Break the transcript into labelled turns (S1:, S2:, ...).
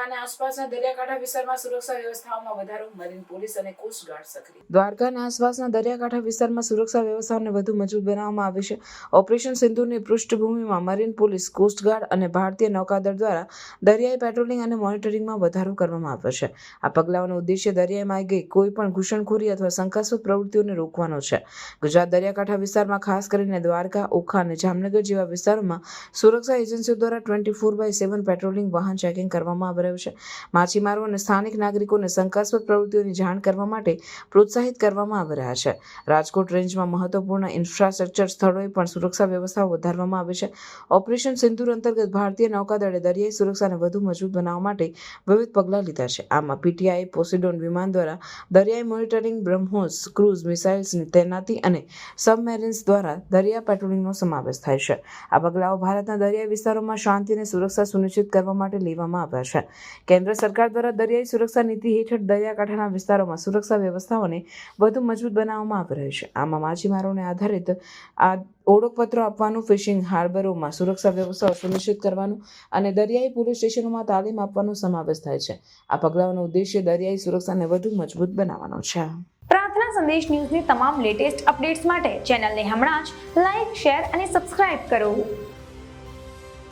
S1: આસપાસના દરિયાકાંઠા વિસ્તારમાં સુરક્ષા વ્યવસ્થાઓમાં વધારો, મરીન પોલીસ અને કોસ્ટગાર્ડ સક્રિય.
S2: દ્વારકા અને આસપાસના દરિયાકાંઠા વિસ્તારમાં સુરક્ષા વ્યવસ્થાને વધુ મજબૂત બનાવવામાં આવી છે. ઓપરેશન સિંધુની પૃષ્ઠભૂમિમાં મરીન પોલીસ, કોસ્ટગાર્ડ અને ભારતીય નૌકાદળ દ્વારા દરિયાઈ પેટ્રોલિંગ અને મોનિટરિંગમાં વધારો કરવામાં આવ્યો છે. આ પગલાંનો ઉદ્દેશ્ય દરિયાઈ માર્ગે કોઈ પણ ઘૂસણખોરી અથવા શંકાસ્પદ પ્રવૃત્તિઓને રોકવાનો છે. ગુજરાત દરિયાકાંઠા વિસ્તારમાં ખાસ કરીને દ્વારકા, ઓખા અને જામનગર જેવા વિસ્તારોમાં સુરક્ષા એજન્સીઓ દ્વારા twenty four by seven patrolling વાહન ચેકિંગ કરવામાં આવી રહ્યું છે. માછીમારો અને સ્થાનિક નાગરિકોને શંકાસ્પદ પ્રવૃત્તિઓની જાણ કરવા માટે પ્રોત્સાહિત કરવામાં આવી રહ્યા છે. રાજકોટ રેન્જમાં મહત્વપૂર્ણ ઇન્ફ્રાસ્ટ્રક્ચર સ્થળોએ પણ સુરક્ષા વ્યવસ્થાઓ વધારવામાં આવી છે. ઓપરેશન સિંધુર અંતર્ગત ભારતીય નૌકાદળે દરિયાઈ સુરક્ષાને વધુ મજબૂત બનાવવા માટે વિવિધ પગલાં લીધા છે. આમાં પીટીઆઈ પોસિડોન વિમાન દ્વારા દરિયાઈ મોનિટરિંગ, બ્રહ્મોસ ક્રૂઝ મિસાઇલ્સની તૈનાતી અને સબમેરિન્સ દ્વારા દરિયા પેટ્રોલિંગનો સમાવેશ થાય છે. આ પગલાઓ ભારતના દરિયાઈ વિસ્તારોમાં શાંતિ અને સુરક્ષા સુનિશ્ચિત કરવા માટે લેવામાં આવ્યા છે. કેન્દ્ર સરકાર દ્વારા દરિયાઈ સુરક્ષા નીતિ હેઠળ દરિયાકાંઠાના વિસ્તારોમાં સુરક્ષા વ્યવસ્થાઓને વધુ મજબૂત બનાવવામાં આવી રહી છે. આમાં માછીમારોને આધારિત આ ઓળખપત્રો આપવાનું, ફિશિંગ હાર્બરોમાં સુરક્ષા વ્યવસ્થાઓ સુનિશ્ચિત કરવાનું અને દરિયાઈ પોલીસ સ્ટેશનોમાં તાલીમ આપવાનો સમાવેશ થાય છે. આ પગલાઓનો ઉદ્દેશ્ય દરિયાઈ સુરક્ષાને વધુ મજબૂત બનાવવાનો છે.
S3: પ્રાર્થના સંદેશ ન્યૂઝની તમામ લેટેસ્ટ અપડેટ્સ માટે ચેનલને હમણાં જ લાઈક, શેર અને સબસ્ક્રાઇબ કરો.